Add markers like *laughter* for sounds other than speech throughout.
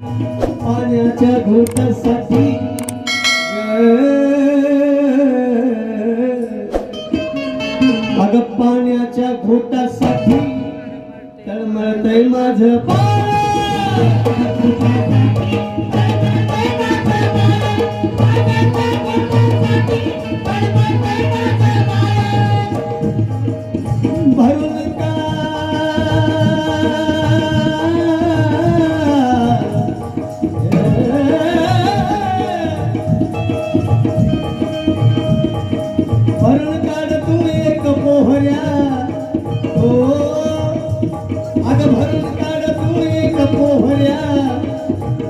पाण्याच्या घोटासाठी. अग पाण्याच्या घोटासाठी. तळमळतय माझ भरून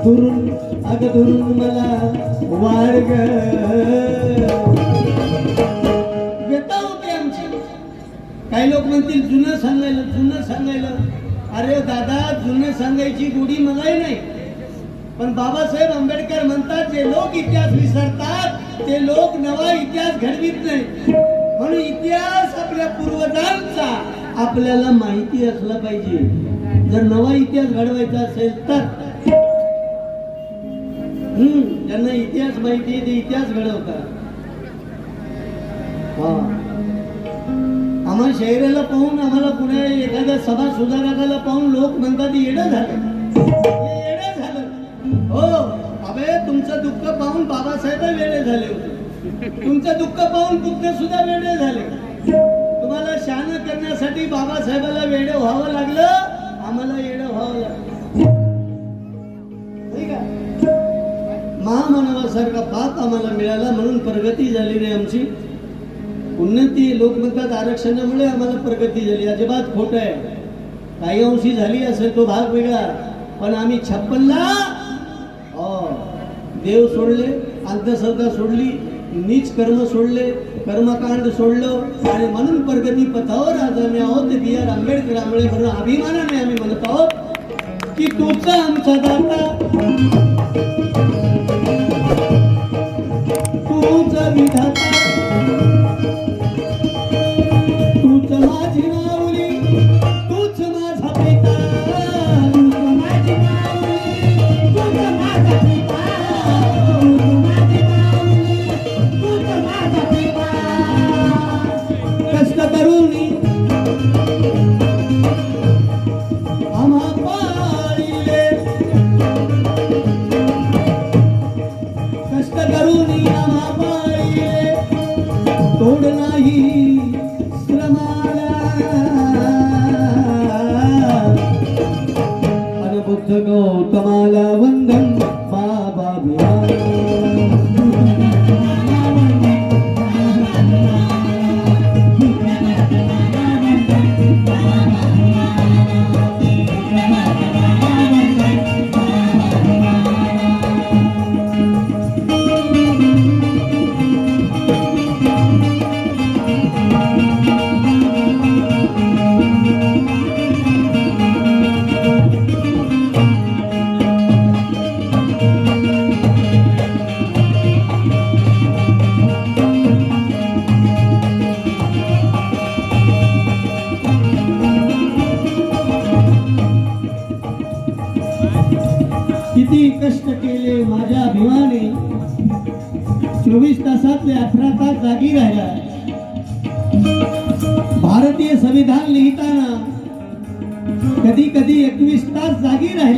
दुरून अग दुरून मला वाढ ग. व्यथा आमची. काही लोक म्हणतील जुनं सांगायला जुनं सांगायला. अरे दादा जुनं सांगायची गोडी मलाही नाही. पण बाबासाहेब आंबेडकर म्हणतात जे लोक इतिहास विसरतात ते लोक नवा इतिहास घडवीत नाही. म्हणून इतिहास आपल्या पूर्वजांचा आपल्याला माहिती असला पाहिजे. जर नवा इतिहास घडवायचा असेल तर हम्म ज्यांना इतिहास माहिती आहे ते इतिहास घडवतात. हा. आम्हाला शहराला पाहून आम्हाला पुणे एखाद्या सभा सुधारकाला पाहून लोक म्हणतात येडं झालं. हे येडं झालं. हो अबे तुमचं दुःख पाहून बाबासाहेब वेडे झाले होते. तुमचं दुःख पाहून पुत्र सुद्धा वेडे झाले. तुम्हाला शान करण्यासाठी बाबासाहेबाला वेडे व्हावं लागलं आम्हाला येडं व्हावं लागलं. महामानवासारखा बाप आम्हाला मिळाला म्हणून प्रगती झाली नाही आमची. उन्नती लोक म्हणतात आरक्षणामुळे आम्हाला प्रगती झाली. अजिबात खोट आहे. काही अंशी झाली असेल तो भाग वेगळा. पण आम्ही छप्पनला हो, देव सोडले अंधश्रद्धा सोडली नीच कर्म सोडले कर्मकांड सोडलं आणि म्हणून प्रगती पथावर आज आम्ही आहोत. ते बी आर आंबेडकरांमुळे म्हणून अभिमानाने आम्ही म्हणत आहोत की तुमचा आमचा दाता. 你的。背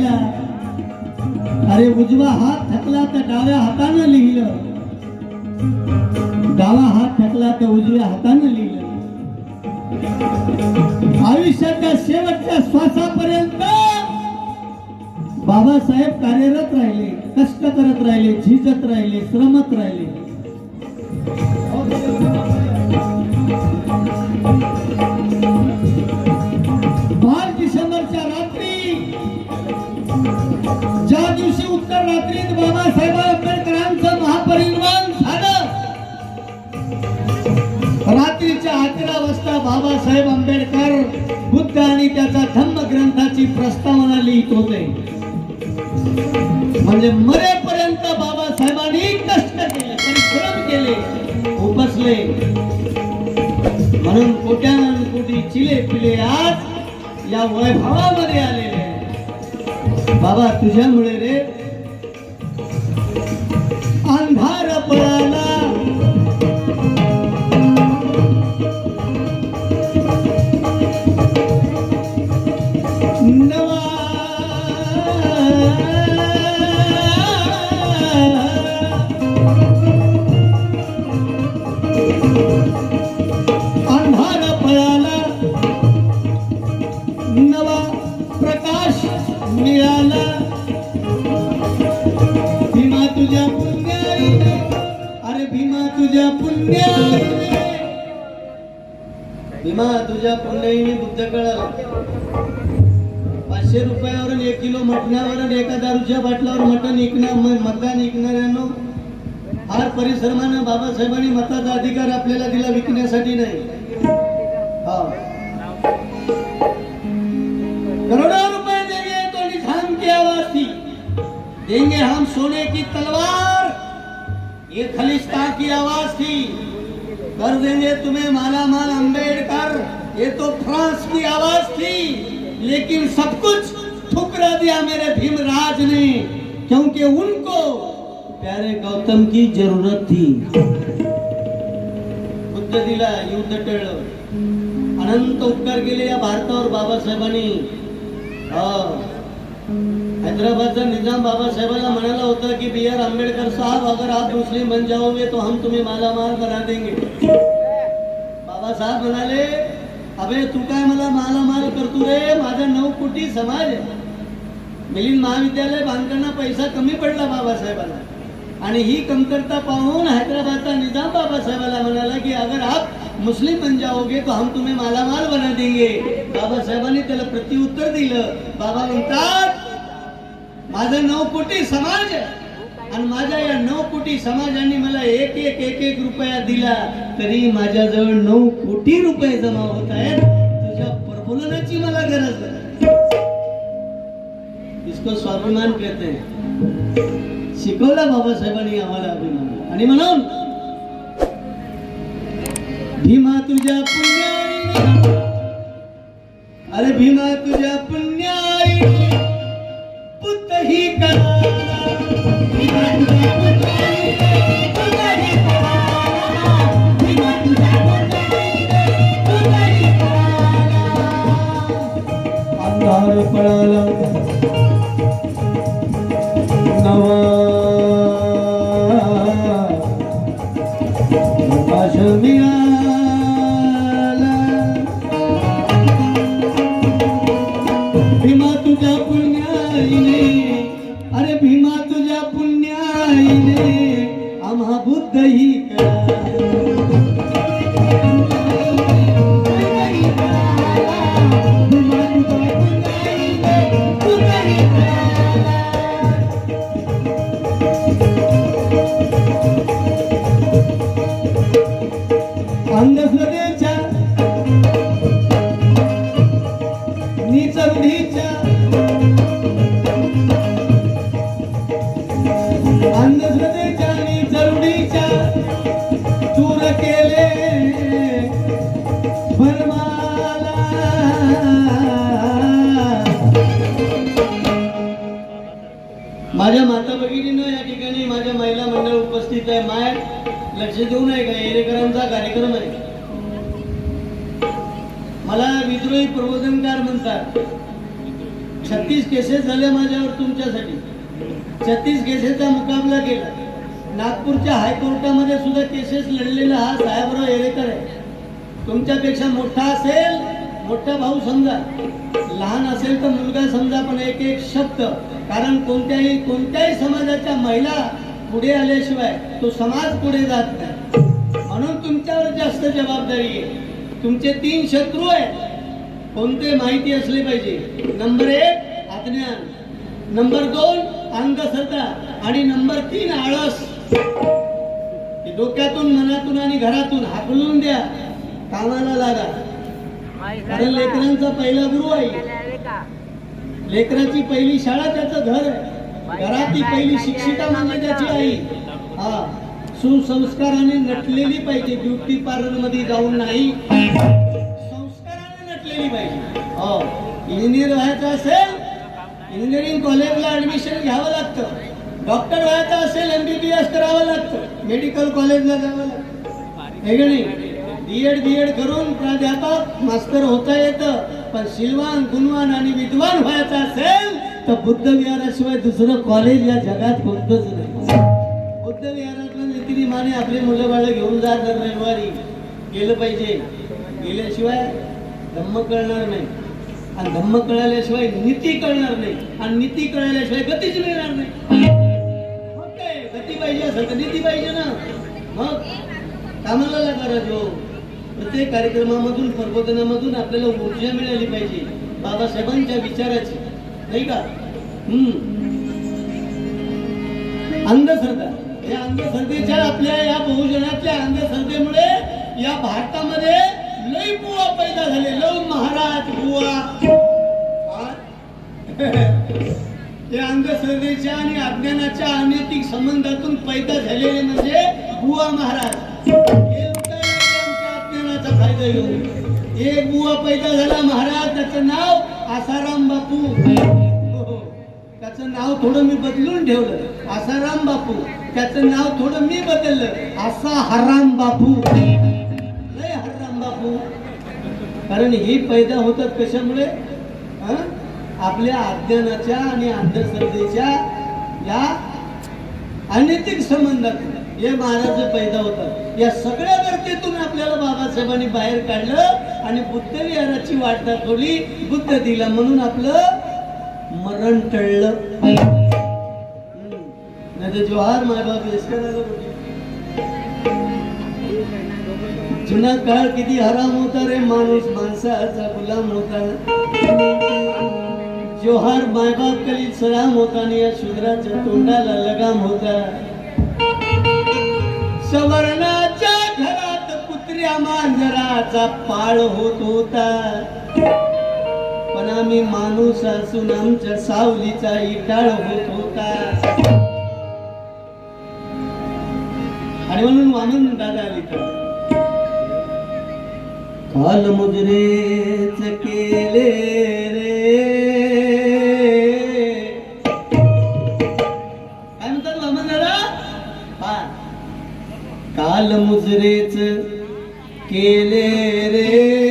राहिला अरे उजवा हात थकला तर डाव्या हातानं लिहिलं. डावा हात थकला तर उजव्या हातानं लिहिलं. आयुष्याच्या शेवटच्या श्वासापर्यंत बाबासाहेब कार्यरत राहिले कष्ट करत राहिले झिजत राहिले श्रमत राहिले. उत्तर बाबासाहेब आंबेडकरांचं महापरिनिर्वाण झालं. रात्रीच्या अकरा वाजता बाबासाहेब आंबेडकर बुद्ध आणि त्याचा धम्म ग्रंथाची प्रस्तावना लिहित होते. म्हणजे मरेपर्यंत बाबासाहेबांनी कष्ट केले परिश्रम केले उपसले. म्हणून कोट्यानं कोटी चिले पिले आज या वैभवामध्ये आलेले. बाबा तुझ्यामुळे रे भीमा तुझ्या पुण्याईने अरे भीमा तुझ्या पुण्याईने. बुद्ध कळाला. पाचशे रुपयावरून एक किलो मटणावर एका दारूच्या बाटल्यावर मटण विकणार म- मतदान विकणाऱ्यांनो फार परिश्रमानं बाबासाहेबांनी मताचा अधिकार आपल्याला दिला विकण्यासाठी नाही. हा. करोड़ों रुपए देंगे तो निशान की आवाज. थी देंगे हम सोने की तलवार. ये खलिस्ता की आवाज. थी कर देंगे तुम्हें माला माल अम्बेडकर ये तो फ्रांस की आवाज. थी लेकिन सब कुछ ठुकरा दिया मेरे भीमराज ने क्योंकि उनको प्यारे गौतम की जरूरत थी। बुद्ध दिला युद्ध टळलं. अनंत उपकार केले या भारतावर बाबासाहेबांनी. हैदराबादचा निजाम बाबासाहेबांना म्हणाला होता की बी आर आंबेडकर साहब अगर आप मुस्लिम बन जाओगे तो हम तुम्हें मालामाल बना देंगे. बाबासाहेब म्हणाले अबे तू काय मला मालामाल करतो रे? माझा नऊ कोटी समाज आहे. मिलिंद महाविद्यालय बांधताना पैसा कमी पडला बाबासाहेबांना. आणि ही कमतरता पाहून हैदराबादचा निजाम बाबासाहेबाला म्हणाला की अगर आप मुस्लिम बन जाओगे तो हम तुम्हें मालामाल बना देंगे. बाबासाहेबांनी त्याला प्रत्युत्तर दिलं. बाबा म्हणतात माझा नऊ कोटी समाज आणि माझ्या या नऊ कोटी समाजाने मला एक एक एक एक रुपया दिला. तरी माझ्याजवळ नऊ कोटी रुपये जमा होत आहेत. तुझ्या प्रबोधनाची मला गरज आहे इसको स्वाभिमान कहते हैं. शिकवला बाबासाहेबांनी आम्हाला अभिमान आणि म्हणून भीमा तुझ्या पुण्या अरे भीमा तुझ्या पुण्या तुझ्या पुण्याईने अरे भीमा तुझ्या पुण्याईने आम्हा बुद्ध ही माझ्या माता भगिनीनं या ठिकाणी माझ्या महिला मंडळ उपस्थित आहे. माय लक्ष देऊ नये का एरेकरांचा कार्यक्रम आहे. मला विद्रोही प्रबोधनकार म्हणतात. छत्तीस केसेस झाल्या माझ्यावर तुमच्यासाठी. छत्तीस केसेसचा मुकाबला केला. नागपूरच्या हायकोर्टामध्ये सुद्धा केसेस लढलेला हा साहेबराव येरेकर आहे. तुमच्यापेक्षा मोठा असेल मोठा भाऊ समजा. लहान असेल तर मुलगा समजा पण एक एक शब्द. कारण कोणत्याही कोणत्याही समाजाच्या महिला पुढे आल्याशिवाय तो समाज पुढे जात नाही. म्हणून तुमच्यावर जास्त जबाबदारी आहे. तुमचे तीन शत्रू आहेत. कोणते माहिती असले पाहिजे? नंबर एक अज्ञान. नंबर दोन अंधश्रद्धा. आणि नंबर तीन आळस. डोक्यातून मनातून आणि घरातून हाकलून द्या. कामाला लागा. कारण लेकरांचा पहिला गुरु आहे. लेकराची पहिली शाळा त्याचं घर आहे. घरातली पहिली शिक्षिका म्हणजे त्याची आई. हा. सुसंस्काराने नटलेली पाहिजे. ब्युटी पार्लरमध्ये जाऊन नाही. संस्काराने नटलेली पाहिजे. हो. इंजिनियर व्हायचं असेल इंजिनिअरिंग कॉलेजला ऍडमिशन घ्यावं लागतं. डॉक्टर व्हायचं असेल एमबीबीएस करावं लागतं. मेडिकल कॉलेजला जावं लागतं. हे नाही? बीएड बीएड करून प्राध्यापक मास्तर होता येतं. पण शिलवान गुणवान आणि विद्वान व्हायचं असेल तर बुद्ध विहाराशिवाय दुसरं कॉलेज या जगात कोणतंच नाही. बुद्ध विहारातलं माने आपले मुलं बाळ घेऊन जा दर रविवारी. गेलं पाहिजे. गेल्याशिवाय धम्म कळणार नाही. आणि धम्म कळाल्याशिवाय नीती कळणार नाही. आणि नीती कळाल्याशिवाय गतीच मिळणार नाही. मग गती पाहिजे असेल तर नीती पाहिजे ना. मग कामाला लागा राजो. प्रत्येक कार्यक्रमामधून प्रबोधनामधून आपल्याला ऊर्जा मिळाली पाहिजे बाबासाहेबांच्या विचाराची. नाही का? हम्म. अंधश्रद्धा. या अंधश्रद्धेच्या आपल्या या बहुजनातल्या अंधश्रद्धेमुळे या भारतामध्ये लई बुवा पैदा झाले. लव महाराज बुवा. *laughs* या अंधश्रद्धेच्या आणि अज्ञानाच्या अनैतिक संबंधातून पैदा झालेले म्हणजे बुवा महाराज. अज्ञानाचा एक बुवा पैदा झाला महाराज त्याचं नाव आसाराम बापू. हो, हो. त्याचं नाव थोडं मी बदलून ठेवलं. आसाराम बापू. त्याचं नाव थोडं मी बदललं. आसा हराम बापू. लय हराम बापू. कारण ही पैदा होतात कशामुळे? आपल्या अज्ञानाच्या आणि अंधश्रद्धेच्या या अनैतिक संबंधातून. हे महाराज पैदा होतात या सगळ्या गर्दीतून आपल्याला बाबासाहेबांनी बाहेर काढलं आणि बुद्ध विहाराची वाट दाखवली बुद्ध दिला म्हणून आपलं मरण टळलं. नाही जोहार मायबाप जुना काळ किती हराम होता रे माणूस माणसाचा गुलाम होता जोहार मायबाप कधी सलाम होता आणि या शूद्राच्या तोंडाला लगाम होता. सवर्णाच्या घरात कुत्र्या मांजराचा पाळ होत होता. पण आम्ही माणूस असून आमच्या सावलीचा इटाळ होत होता. आणि म्हणून वामन दादा लिहितात काल मुजरेच केले काल मुजरेच केले रे.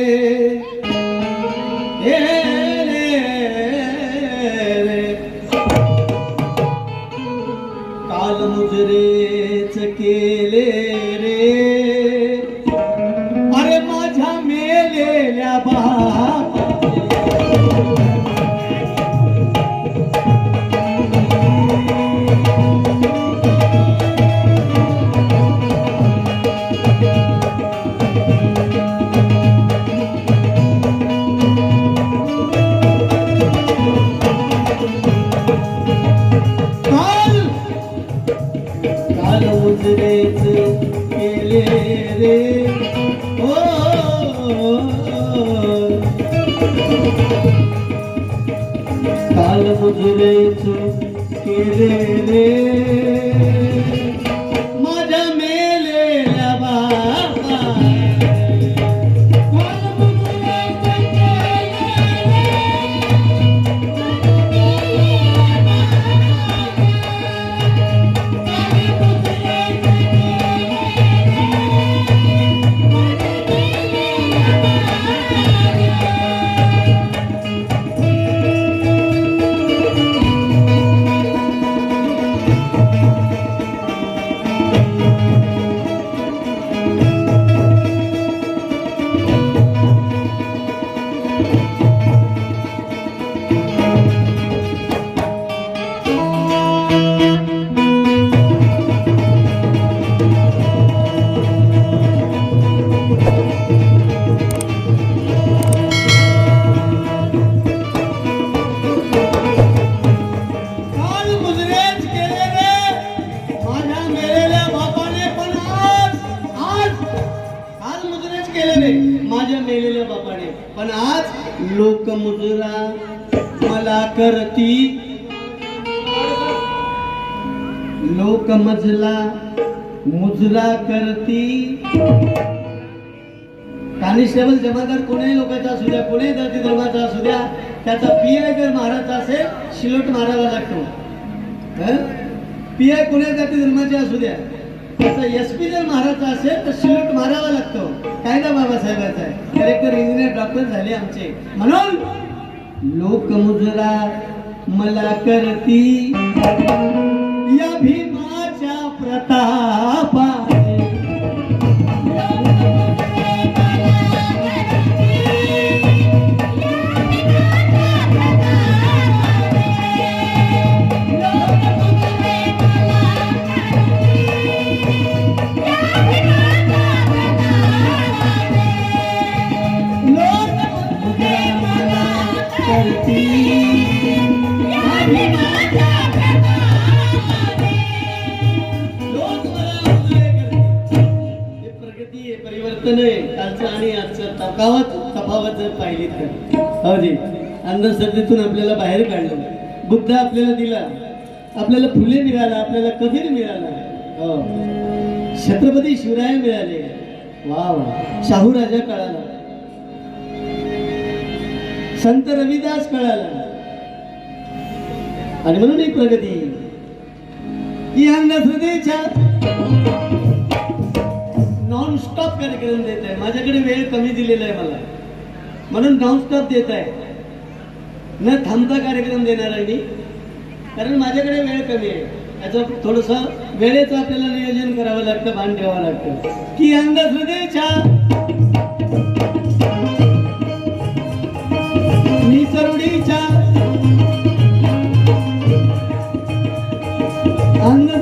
काल उजरेच केले रे ओ काल मुजरेच केले रे. केलेले माझ्या मेलेल्या बापाने. पण आज लोक मुजरा मला करती लोक मजला मुजरा करती कानिस्टेबल जमादार कोणीही लोकांचा असू द्या कोणीही जाती धर्माचा असू द्या त्याचा पी आय जर मारायचा असेल शिलोट मारावा लागतो. पी आय कोण्या जाती धर्माचे असू द्या त्याचा एस पी जर महाराज असेल तर शिलोट मारावा लागतो. कायदा बाबासाहेबाचा आहे. कलेक्टर इंजिनियर डॉक्टर झाले आमचे. म्हणून लोक मुजरा मला करती. हो जी. अंधश्रद्धेतून आपल्याला बाहेर काढलं. बुद्ध आपल्याला दिला. आपल्याला फुले मिळाला आपल्याला कबीर मिळाला? हो. छत्रपती शिवराय मिळाले. वा वा. शाहू राजा कळाला. संत रविदास कळाला. आणि म्हणून ही प्रगती. ही अंधश्रद्धेच्या नॉन स्टॉप कार्यक्रम देत आहे माझ्याकडे वेळ कमी दिलेला आहे मला. म्हणून नॉन देत आहे. न थांबता कार्यक्रम देणार आहे मी. कारण माझ्याकडे वेळ कमी आहे. याचं थोडस वेळेचं आपल्याला नियोजन करावं लागतं भान ठेवावं लागतं. की अंदाज हृदयच्या. निसरडीच्या अंदाज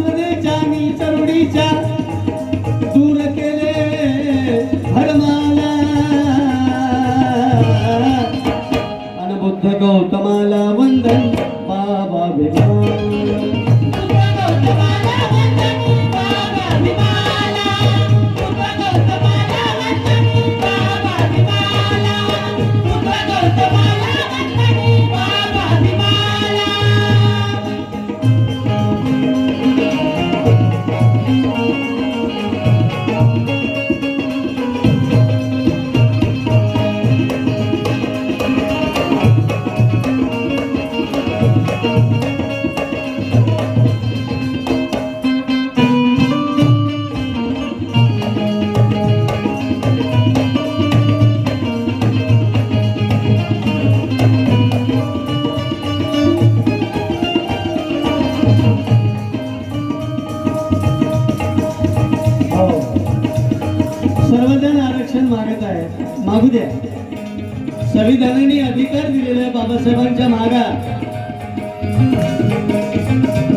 संविधानाने अधिकार दिलेला आहे बाबासाहेबांच्या मागा.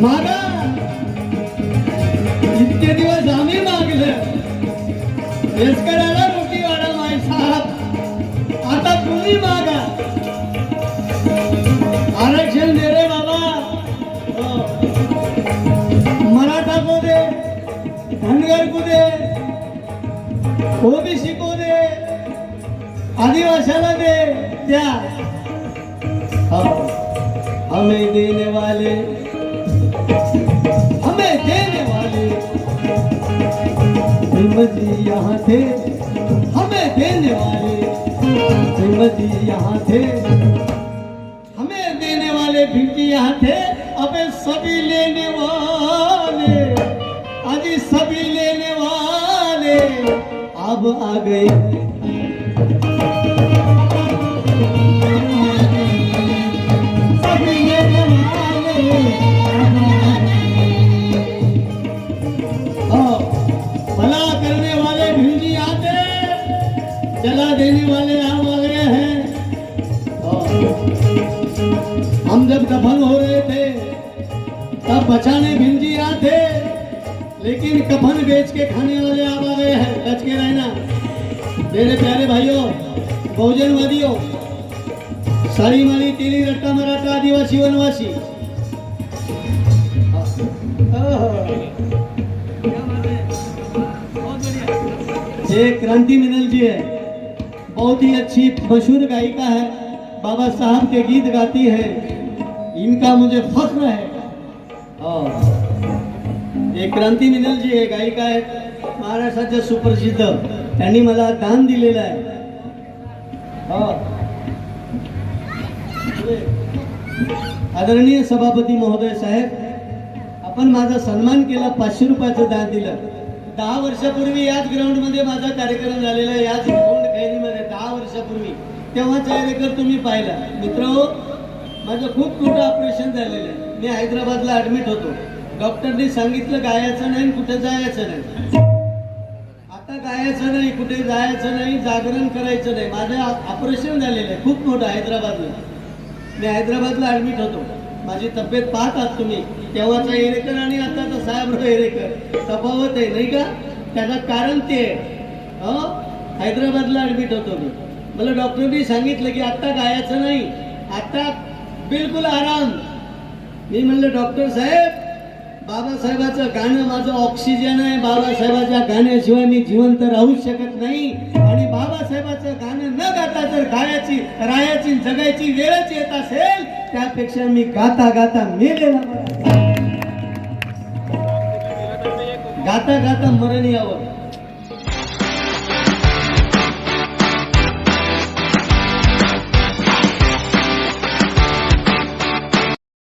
मागा. इतके दिवस आम्ही मागले. लष्कराला रोटी वाढा माय साहेब आता तुम्ही मागा. आरक्षण दे रे बाबा. मराठा को दे धनगर को दे ओबीसी को दे आदिवासाला दे द्या हो. हमें देने वाले हमें देने वाले श्रीमती यहाँ थे हमें देने वाले श्रीमती यहाँ थे हमें देने वाले भिंडी यहाँ थे अबे सभी लेने वाले आज सभी लेने वाले अब आ गए देने वाले आ गए हैं हाँ। हम जब दफन हो रहे थे तब बचाने भिंजी आते लेकिन कफन बेच के खाने वाले आप आ गए हैं। बच के रहना मेरे प्यारे भाइयों बहुजनवादियों सारी माली तेली रट्टा मराठा आदिवासी वनवासी। ये क्रांति मिनल जी है। बहुत ही अच्छी मशहूर गायिका है बाबा साहब के गीत गाती है। इनका मुझे फख्र है। और हे क्रांती मिनल जी हे गायिका आहेत महाराष्ट्राच्या सुप्रसिद्ध। त्यांनी मला दान दिलेलं आहे। हो आदरणीय सभापती महोदय साहेब आपण माझा सन्मान केला पाचशे रुपयाचं दान दिलं. दहा वर्षापूर्वी याच ग्राउंडमध्ये माझा कार्यक्रम झालेला आहे, याच दहा वर्षापूर्वी तेव्हा चेहरेकर तुम्ही पाहिला मित्र माझं खूप मोठं ऑपरेशन झालेलं आहे. मी हैदराबादला ऍडमिट होतो. डॉक्टरनी सांगितलं गायचं नाही कुठे जायचं नाही. आता गायचं नाही कुठे जायचं नाही जागरण करायचं नाही. माझं ऑपरेशन झालेलं आहे. खूप मोठं हैदराबादला. मी हैदराबादला ऍडमिट होतो. माझी तब्येत पाहतात तुम्ही. तेव्हाचा एरेकर आणि आताचा साहेबराव एरेकर. तफावत आहे नाही का? त्याचं कारण ते आहे. हैदराबादला ऍडमिट होतो मी. मला डॉक्टरनी सांगितलं की आत्ता गायचं नाही. आत्ता बिलकुल आराम. मी म्हणलं डॉक्टर साहेब बाबासाहेबाचं गाणं माझं ऑक्सिजन आहे. बाबासाहेबाच्या गाण्याशिवाय मी जिवंत राहू शकत नाही. आणि बाबासाहेबाचं गाणं न गाता जर गायाची रायाची जगायची वेळच येत असेल त्यापेक्षा मी गाता गाता मेलेला गाता गाता मरण यावं.